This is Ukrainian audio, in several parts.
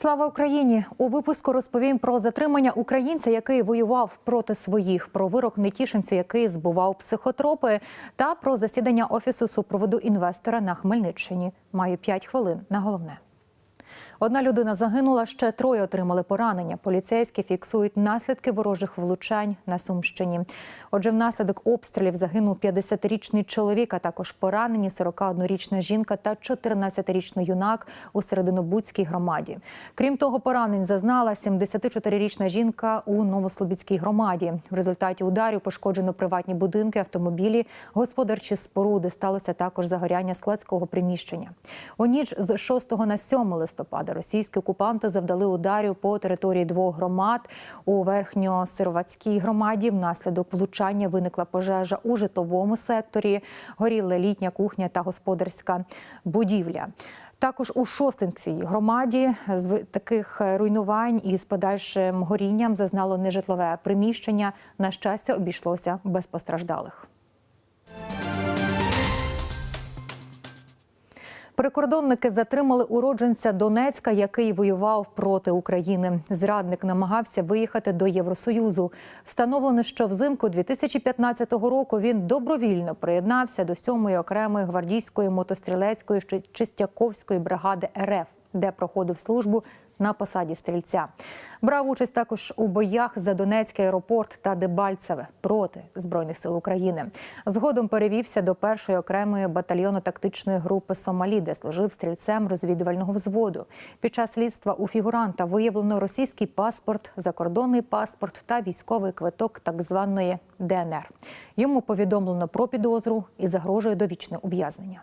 Слава Україні! У випуску розповім про затримання українця, який воював проти своїх, про вирок нетішинцю, який збував психотропи, та про засідання офісу супроводу інвестора на Хмельниччині. Маю 5 хвилин на головне. Одна людина загинула, ще троє отримали поранення. Поліцейські фіксують наслідки ворожих влучань на Сумщині. Отже, внаслідок обстрілів загинув 50-річний чоловік, а також поранені 41-річна жінка та 14-річний юнак у Серединобудській громаді. Крім того, поранень зазнала 74-річна жінка у Новослобідській громаді. В результаті ударів пошкоджено приватні будинки, автомобілі, господарчі споруди. Сталося також загоряння складського приміщення. У ніч з 6 на 7 листопада російські окупанти завдали ударів по території двох громад у верхньосировацькій громаді. Внаслідок влучання виникла пожежа у житловому секторі. Горіла літня кухня та господарська будівля. Також у Шостинській громаді з таких руйнувань із подальшим горінням зазнало нежитлове приміщення. На щастя, обійшлося без постраждалих. Прикордонники затримали уродженця Донецька, який воював проти України. Зрадник намагався виїхати до Євросоюзу. Встановлено, що взимку 2015 року він добровільно приєднався до 7-ї окремої гвардійської мотострілецької Чистяковської бригади РФ, де проходив службу на посаді стрільця. Брав участь також у боях за Донецький аеропорт та Дебальцеве проти збройних сил України. Згодом перевівся до першої окремої батальйонно-тактичної групи Сомалі, де служив стрільцем розвідувального взводу. Під час слідства у фігуранта виявлено російський паспорт, закордонний паспорт та військовий квиток так званої ДНР. Йому повідомлено про підозру і загрожує довічне ув'язнення.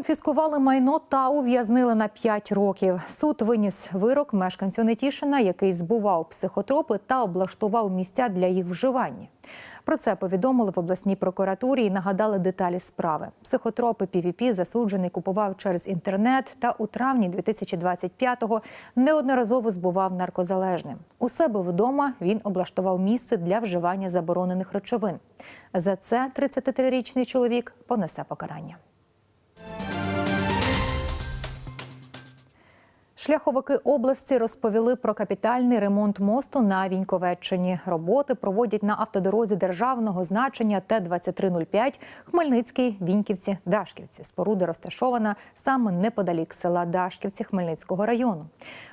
Конфіскували майно та ув'язнили на 5 років. Суд виніс вирок мешканцю Нетішина, який збував психотропи та облаштував місця для їх вживання. Про це повідомили в обласній прокуратурі і нагадали деталі справи. Психотропи PVP засуджений купував через інтернет та у травні 2025-го неодноразово збував наркозалежним. У себе вдома він облаштував місце для вживання заборонених речовин. За це 33-річний чоловік понесе покарання. Шляховики області розповіли про капітальний ремонт мосту на Віньковеччині. Роботи проводять на автодорозі державного значення Т-2305 Хмельницький, Віньківці, Дашківці. Споруда розташована саме неподалік села Дашківці Хмельницького району.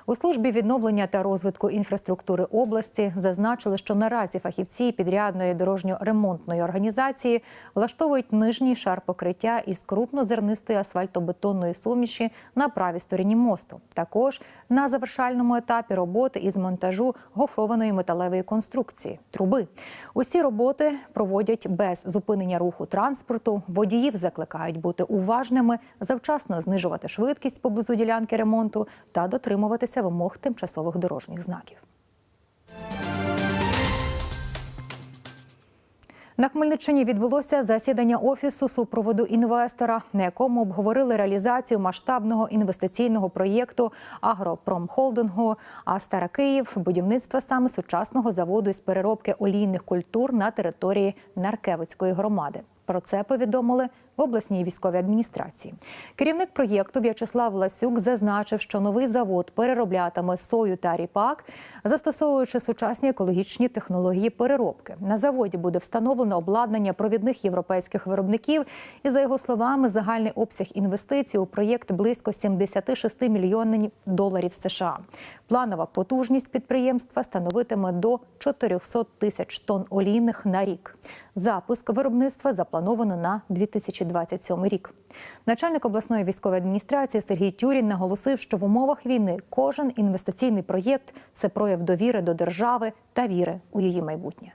У службі відновлення та розвитку інфраструктури області зазначили, що наразі фахівці підрядної дорожньо-ремонтної організації влаштовують нижній шар покриття із крупнозернистої асфальтобетонної суміші на правій стороні мосту. Також на завершальному етапі роботи із монтажу гофрованої металевої конструкції труби. Усі роботи проводять без зупинення руху транспорту. Водіїв закликають бути уважними, завчасно знижувати швидкість поблизу ділянки ремонту та дотримуватися вимог тимчасових дорожніх знаків. На Хмельниччині відбулося засідання офісу супроводу інвестора, на якому обговорили реалізацію масштабного інвестиційного проєкту агропромхолдингу Астара Київ, будівництва саме сучасного заводу із переробки олійних культур на території Наркевицької громади. Про це повідомили в обласній військовій адміністрації. Керівник проєкту В'ячеслав Ласюк зазначив, що новий завод перероблятиме сою та ріпак, застосовуючи сучасні екологічні технології переробки. На заводі буде встановлено обладнання провідних європейських виробників. І за його словами, загальний обсяг інвестицій у проєкт близько 76 мільйонів доларів США. Планова потужність підприємства становитиме до 400 тисяч тонн олійних на рік. Запуск виробництва заплановано на 2027 рік. Начальник обласної військової адміністрації Сергій Тюрін наголосив, що в умовах війни кожен інвестиційний проєкт це прояв довіри до держави та віри у її майбутнє.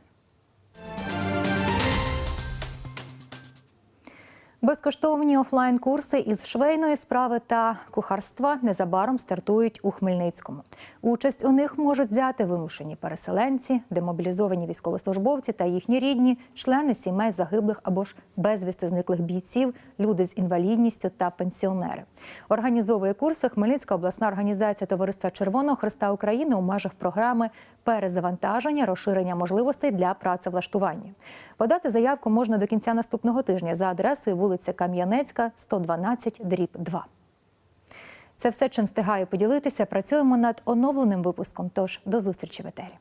Безкоштовні офлайн-курси із швейної справи та кухарства незабаром стартують у Хмельницькому. Участь у них можуть взяти вимушені переселенці, демобілізовані військовослужбовці та їхні рідні, члени сімей загиблих або ж безвісти зниклих бійців, люди з інвалідністю та пенсіонери. Організовує курси Хмельницька обласна організація Товариства Червоного Христа України у межах програми перезавантаження, розширення можливостей для працевлаштування. Подати заявку можна до кінця наступного тижня за адресою вулиця вулиця Кам'янецька, 112, дріб 2. Це все, чим встигаю поділитися. Працюємо над оновленим випуском. Тож до зустрічі в етері.